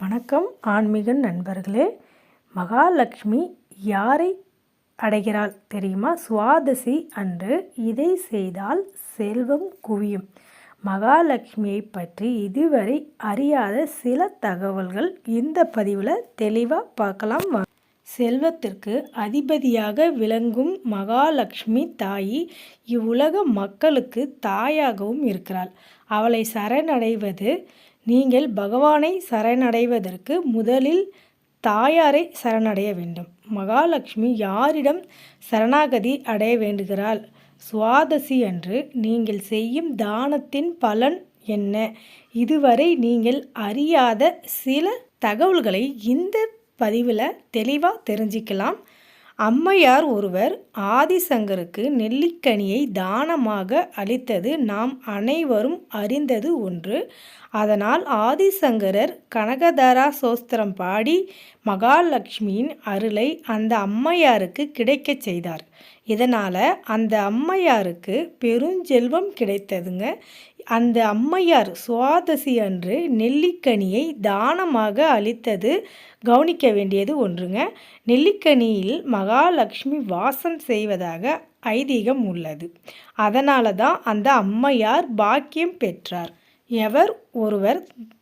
வணக்கம் ஆன்மீக நண்பர்களே. மகாலட்சுமி யாரை அடைகிறாள் தெரியுமா? சுவாதசி அன்று இதை செய்தால் செல்வம் குவியும். மகாலட்சுமியை பற்றி இதுவரை அறியாத சில தகவல்கள் இந்த பதிவில் தெளிவாக பார்க்கலாம் செல்வத்திற்கு அதிபதியாக விளங்கும் மகாலட்சுமி தாயி இவ்வுலக மக்களுக்கு தாயாகவும் இருக்கிறாள். அவளை சரணடைவது நீங்கள் பகவானை சரணடைவதற்கு முதலில் தாயாரை சரணடைய வேண்டும். மகாலட்சுமி யாரிடம் சரணாகதி அடைய வேண்டுகிறாள்? சுவாதசி அன்று நீங்கள் செய்யும் தானத்தின் பலன் என்ன? இதுவரை நீங்கள் அறியாத சில தகவல்களை இந்த பதிவில் தெளிவாக தெரிஞ்சிக்கலாம். அம்மையார் ஒருவர் ஆதிசங்கருக்கு நெல்லிக்கனியை தானமாக அளித்தது நாம் அனைவரும் அறிந்தது ஒன்று. அதனால் ஆதிசங்கரர் கனகதாரா சோஸ்திரம் பாடி மகாலட்சுமியின் அருளை அந்த அம்மையாருக்கு கிடைக்கச் செய்தார். இதனால் அந்த அம்மையாருக்கு பெருஞ்செல்வம் கிடைத்ததுங்க. அந்த அம்மையார் சுவாதசி அன்று நெல்லிக்கனியை தானமாக அளித்தது கவனிக்க வேண்டியது ஒன்றுங்க. நெல்லிக்கனியில் மகாலட்சுமி வாசம் செய்வதாக ஐதீகம் உள்ளது. அதனால தான் அந்த அம்மையார் பாக்கியம் பெற்றார். எவர் ஒருவர்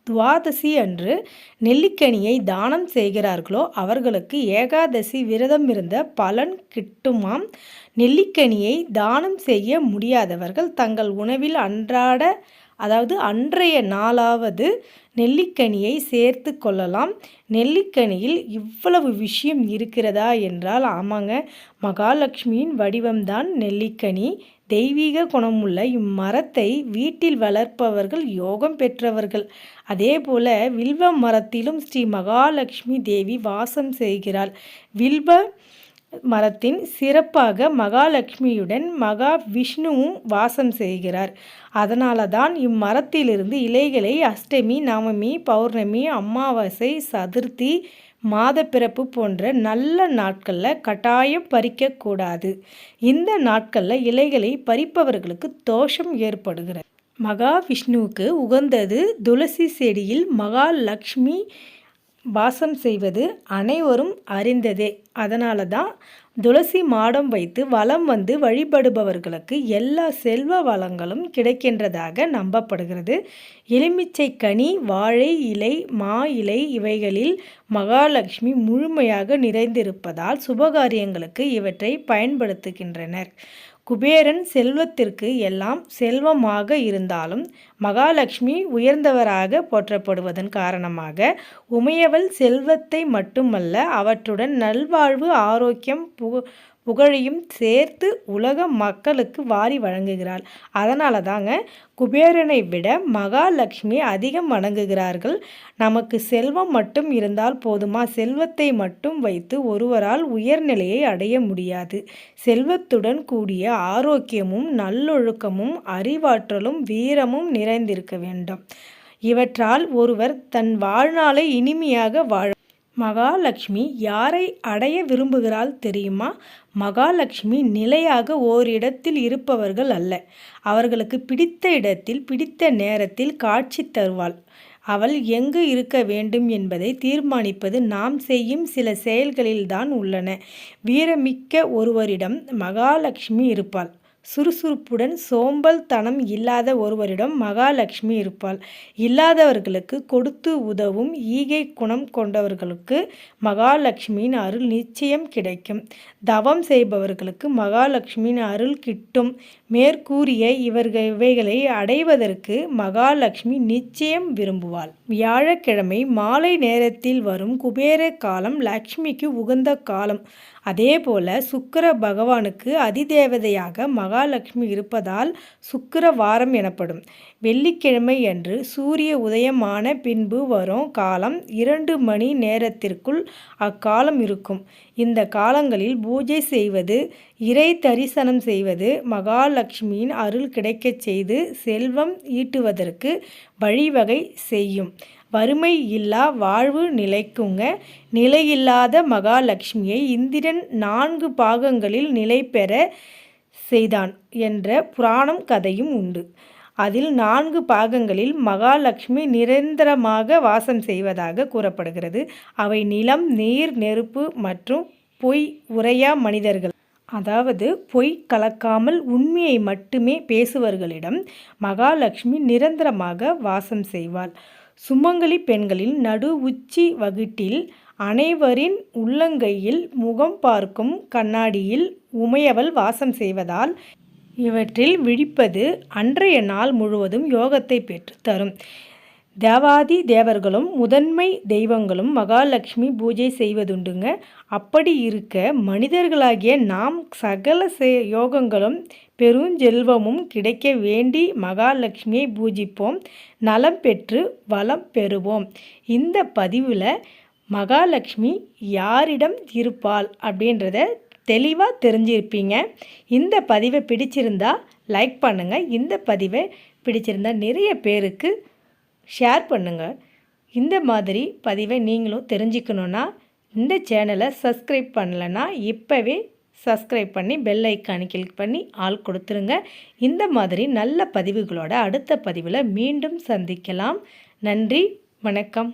துவாதசி அன்று நெல்லிக்கனியை தானம் செய்கிறார்களோ அவர்களுக்கு ஏகாதசி விரதம் இருந்த பலன் கிட்டுமாம். நெல்லிக்கனியை தானம் செய்ய முடியாதவர்கள் தங்கள் உணவில் அன்றாட அதாவது அன்றைய நாளாவது நெல்லிக்கனியை சேர்த்து கொள்ளலாம். நெல்லிக்கனியில் இவ்வளவு விஷயம் இருக்கிறதா என்றால் ஆமாங்க மகாலட்சுமியின் வடிவம்தான் நெல்லிக்கனி. தெய்வீக குணமுள்ள இம்மரத்தை வீட்டில் வளர்ப்பவர்கள் யோகம் பெற்றவர்கள். அதே போல வில்வ மரத்திலும் ஸ்ரீ மகாலட்சுமி தேவி வாசம் செய்கிறாள். வில்வ மரத்தின் சிறப்பாக மகாலட்சுமியுடன் மகா விஷ்ணுவும் வாசம் செய்கிறார். அதனால தான் இம்மரத்திலிருந்து இலைகளை அஷ்டமி நவமி பௌர்ணமி அமாவாசை சதுர்த்தி மாதப்பிறப்பு போன்ற நல்ல நாட்களில் கட்டாயம் பறிக்கக்கூடாது இந்த நாட்களில் இலைகளை பறிப்பவர்களுக்கு தோஷம் ஏற்படுகிறது. மகாவிஷ்ணுவுக்கு உகந்தது துளசி செடியில் மகாலட்சுமி வாசம் செய்வது அனைவரும் அறிந்ததே. அதனால தான் துளசி மாடம் வைத்து வளம் வந்து வழிபடுபவர்களுக்கு எல்லா செல்வ வளங்களும் கிடைக்கின்றதாக நம்பப்படுகிறது. எலுமிச்சை கனி வாழை இலை மா இலை இவைகளில் மகாலட்சுமி முழுமையாக நிறைந்திருப்பதால் சுபகாரியங்களுக்கு இவற்றை பயன்படுத்துகின்றனர். குபேரன் செல்வத்திற்கு எல்லாம் செல்வமாக இருந்தாலும் மகாலட்சுமி உயர்ந்தவராக போற்றப்படுவதன் காரணமாக உமையவள் செல்வத்தை மட்டுமல்ல அவற்றுடன் நல்வாழ்வு ஆரோக்கியம் பு புகழையும் சேர்த்து உலக மக்களுக்கு வாரி வழங்குகிறாள். அதனால தாங்க குபேரனை விட மகாலட்சுமி அதிகம் வணங்குகிறார்கள். நமக்கு செல்வம் மட்டும் இருந்தால் போதுமா? செல்வத்தை மட்டும் வைத்து ஒருவரால் உயர்நிலையை அடைய முடியாது. செல்வத்துடன் கூடிய ஆரோக்கியமும் நல்லொழுக்கமும் அறிவாற்றலும் வீரமும் நிறைந்திருக்க வேண்டும். இவற்றால் ஒருவர் தன் வாழ்நாளை இனிமையாக வாழ மகாலட்சுமி யாரை அடைய விரும்புகிறாள் தெரியுமா? மகாலட்சுமி நிலையாக ஓரிடத்தில் இருப்பவர்கள் அல்ல. அவர்களுக்கு பிடித்த இடத்தில் பிடித்த நேரத்தில் காட்சி தருவாள். அவள் எங்கு இருக்க வேண்டும் என்பதை தீர்மானிப்பது நாம் செய்யும் சில செயல்களில்தான் உள்ளன. வீரமிக்க ஒருவரிடம் மகாலட்சுமி இருப்பாள். சுறுசுறுப்புடன் சோம்பல் தனம் இல்லாத ஒருவரிடம் மகாலட்சுமி இருப்பாள். இல்லாதவர்களுக்கு கொடுத்து உதவும் ஈகை குணம் கொண்டவர்களுக்கு மகாலட்சுமியின் அருள் நிச்சயம் கிடைக்கும். தவம் செய்பவர்களுக்கு மகாலட்சுமியின் அருள் கிட்டும். மேற்கூறிய இவர்கள் இவைகளை அடைவதற்கு மகாலட்சுமி நிச்சயம் விரும்புவாள். வியாழக்கிழமை மாலை நேரத்தில் வரும் குபேர காலம் லக்ஷ்மிக்கு உகந்த காலம். அதே போல சுக்கர பகவானுக்கு அதிதேவதையாக மகாலட்சுமி இருப்பதால் சுக்கர வாரம் எனப்படும். வெள்ளிக்கிழமை அன்று சூரிய உதயமான பின்பு வரும் காலம் இரண்டு மணி நேரத்திற்குள் அக்காலம் இருக்கும். இந்த காலங்களில் பூஜை செய்வது இறை தரிசனம் செய்வது மகாலட்சுமியின் அருள் கிடைக்கச் செய்து செல்வம் ஈட்டுவதற்கு வழிவகை செய்யும். வறுமை இல்லா வாழ்வு நிலைக்குங்க. நிலையில்லாத மகாலட்சுமியை இந்திரன் நான்கு பாகங்களில் நிலை பெற செய்தான் என்ற புராணம் கதையும் உண்டு. அதில் நான்கு பாகங்களில் மகாலட்சுமி நிரந்தரமாக வாசம் செய்வதாக கூறப்படுகிறது. அவை நிலம் நீர் நெருப்பு மற்றும் பொய் உரையா மனிதர்கள். அதாவது பொய் கலக்காமல் உண்மையை மட்டுமே பேசுவர்களிடம் மகாலட்சுமி நிரந்தரமாக வாசம் செய்வாள். சுமங்கலி பெண்களின் நடு உச்சி வகுட்டில் அனைவரின் உள்ளங்கையில் முகம் பார்க்கும் கண்ணாடியில் உமையவள் வாசம் செய்வதால் இவற்றில் விழிப்பது அன்றைய நாள் முழுவதும் யோகத்தை பெற்று தரும். தேவாதி தேவர்களும் முதன்மை தெய்வங்களும் மகாலட்சுமி பூஜை செய்வதுண்டுங்க. அப்படி இருக்க மனிதர்களாகிய நாம் சகல யோகங்களும் பெருஞ்செல்வமும் கிடைக்க வேண்டி மகாலட்சுமியை பூஜிப்போம். நலம் பெற்று வளம் பெறுவோம். இந்த பதிவில் மகாலட்சுமி யாரிடம் இருப்பாள் அப்படின்றத தெளிவாக தெரிஞ்சிருப்பீங்க. இந்த பதிவை பிடிச்சிருந்தா லைக் பண்ணுங்கள் இந்த பதிவை பிடிச்சிருந்தா நிறைய பேருக்கு ஷேர் பண்ணுங்கள் இந்த மாதிரி பதிவை நீங்களும் தெரிஞ்சுக்கணுன்னா இந்த சேனலை சப்ஸ்கிரைப் பண்ணலைன்னா இப்போவே சப்ஸ்கிரைப் பண்ணி பெல் ஐக்கானு கிளிக் பண்ணி ஆள் கொடுத்துருங்க. இந்த மாதிரி நல்ல பதிவுகளோட அடுத்த பதிவில் மீண்டும் சந்திக்கலாம். நன்றி வணக்கம்.